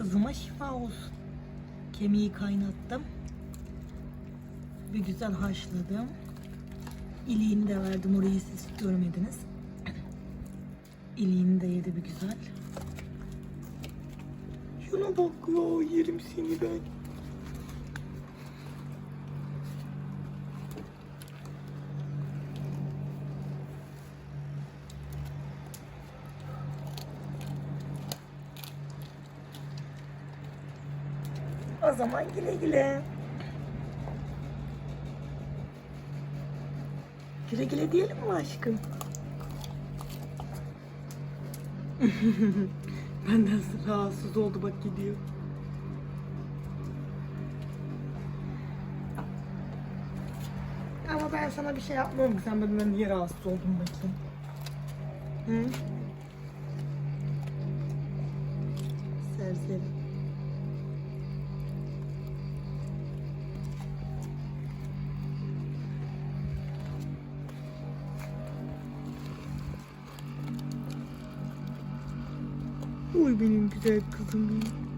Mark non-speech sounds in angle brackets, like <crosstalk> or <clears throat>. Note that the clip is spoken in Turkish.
Kızıma şifa olsun. Kemiği kaynattım. Bir güzel haşladım. İliğini de verdim. Orayı siz görmediniz. <clears throat> İliğini de yedi bir güzel. Şuna bak ya yerim seni ben. O zaman güle güle. Güle güle diyelim mi aşkım? <laughs> Benden rahatsız oldu bak gidiyor. Ama ben sana bir şey yapmam ki sen benden niye rahatsız oldun bakayım. Hı? Serseri. Oy benim güzel kızım benim.